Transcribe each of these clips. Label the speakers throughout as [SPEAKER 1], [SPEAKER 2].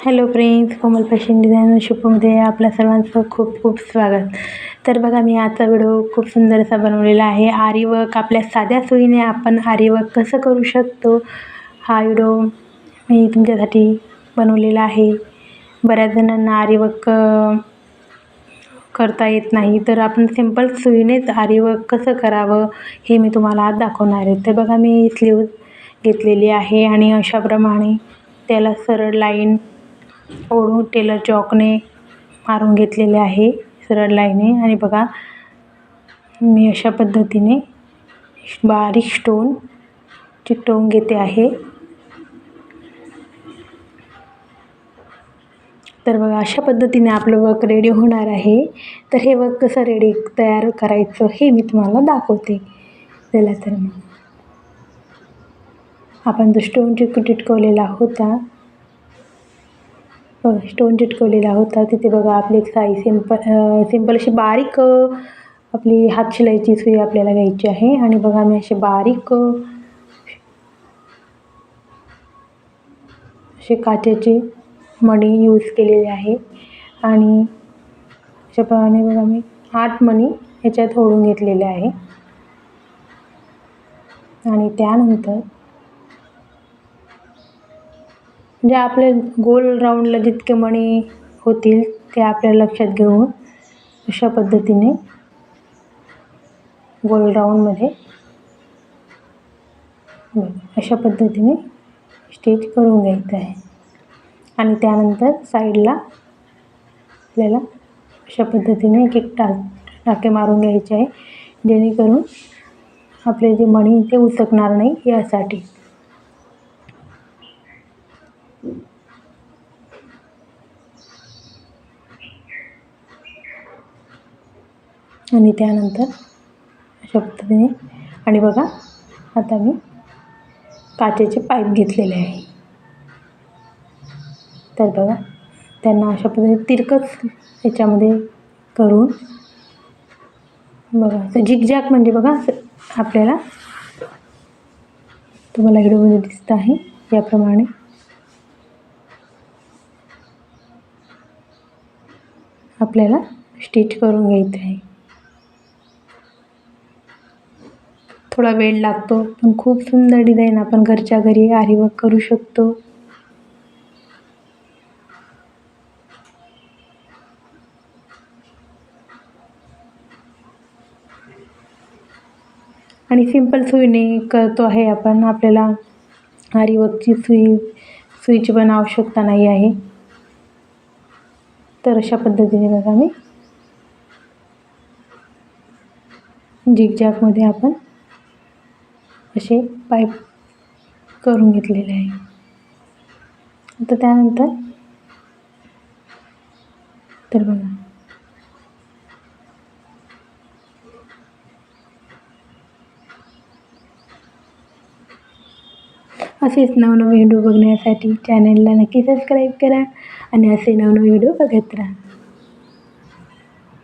[SPEAKER 1] Hello friends Komal fashion designer शिपमध्ये आपल्या सर्वांचं खूप खूप स्वागत. तर बघा मी आजचा व्हिडिओ खूप सुंदर असा बनवलेला आहे. आरीवर्क आपल्या साध्या सोयीने आपण आरीवर्क कसं करू शकतो हा व्हिडिओ मी तुमच्यासाठी बनवलेला आहे. बऱ्याच जणांना आरीवर्क करता येत नाही. तर आपण सिंपल सुईनेच आरीवर्क कसं करावं हे मी तुम्हाला आज दाखवणार आहे. तर बघा मी स्लीव घेतलेली आहे आणि अशाप्रमाणे त्याला सरळ लाईन ओढून टेलर चॉकने मारून घेतलेले आहे सरळ लाईने. आणि बघा मी अशा पद्धतीने बारीक स्टोन चिकटवून घेते आहे. तर बघा अशा पद्धतीने आपलं वर्क रेडी होणार आहे. तर हे वर्क कसं रेडी तयार करायचं हे मी तुम्हाला दाखवते. चला तर मग. आपण जो स्टोन चिक चिटकवलेला होता स्टोन चिटकवलेला होता. तिथे बघा आपली एक साई सिंपल सिंपल अशी बारीक आपली हात शिलाईची सुई आपल्याला घ्यायची आहे. आणि बघा मी असे बारीक असे काचेचे मणी यूज केलेले आहे. आणि अशाप्रमाणे बघा मी आठ मणी ह्याच्यात ओढून घेतलेले आहे. आणि त्यानंतर म्हणजे आपले गोल राऊंडला जितके मणी होतील ते आपल्या लक्षात घेऊन अशा पद्धतीने गोल राऊंडमध्ये अशा पद्धतीने स्टिच करून घ्यायचं आहे. आणि त्यानंतर साईडला आपल्याला अशा पद्धतीने एक एक टा टाके मारून घ्यायचे आहे. जेणेकरून आपले जे मणी ते उसकणार नाही यासाठी. आणि त्यानंतर अशा पद्धतीने आणि बघा आता मी काचेचे पाईप घेतलेले आहे. तर बघा त्यांना अशा पद्धतीने तिरकच याच्यामध्ये करून बघा असं झिकझॅक म्हणजे बघा आपल्याला तुम्हाला व्हिडिओमध्ये म्हणजे दिसत आहे याप्रमाणे. आपल्याला स्टिच करून घ्यायचं आहे. थोडा वेळ लागतो पण खूप सुंदर डिझाईन आपण घरच्या घरी आरीवर्क करू शकतो. आणि सिंपल सुईने करतो आहे आपण आपल्याला आरीवर्कची सुई सुईची पण आवश्यकता नाही आहे. तर अशा पद्धतीने बघा मी. जिगजॅगमध्ये आपण असे पाईप करून घेतलेले आहे. आता त्यानंतर तर बघा. असेच नवनवे व्हिडिओ बघण्यासाठी चॅनलला नक्की सबस्क्राईब करा आणि असे नवनवे व्हिडिओ बघत राहा.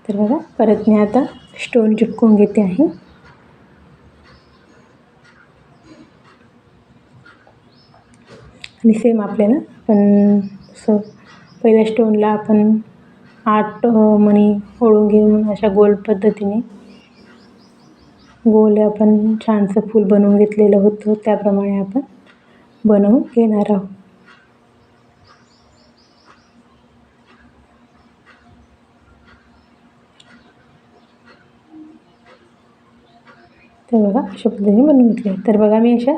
[SPEAKER 1] तर बघा परत मी आता स्टोन चिपकून घेते आहे. आणि सेम आपल्याला पण असं पहिल्या स्टोनला आपण आठ मणी ओळून घेऊन अशा गोल पद्धतीने गोल आपण छानसं फूल बनवून घेतलेलं होतं. त्याप्रमाणे आपण बनवून घेणार आहोत. तर बघा अशा पद्धतीने बनवून घेतले. तर बघा मी अशा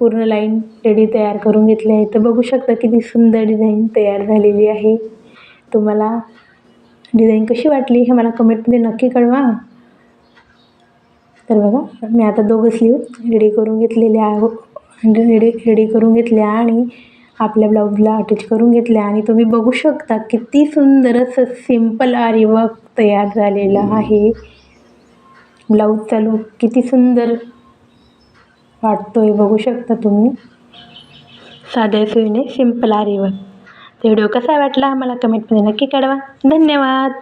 [SPEAKER 1] पूर्ण लाईन रेडी तयार करून घेतले आहे तर बघू शकता किती सुंदर डिझाईन तयार झालेली आहे. तुम्हाला डिझाईन कशी वाटली हे मला कमेंटमध्ये नक्की कळवा. तर बघा मी आता दोघं स्लीव रेडी करून घेतलेले आहे रेडी रेडी करून घेतल्या आणि आपल्या ब्लाऊजला अटॅच करून घेतल्या आणि तुम्ही बघू शकता किती सुंदर असं सिंपल आरीवर्क तयार झालेलं आहे. ब्लाऊजचा लूक किती सुंदर वाटतो आहे बघू शकता तुम्ही. साध्या सोयीने सिंपल आरीवर्क व्हिडिओ कसा वाटला? मला कमेंटमध्ये नक्की कळवा. धन्यवाद!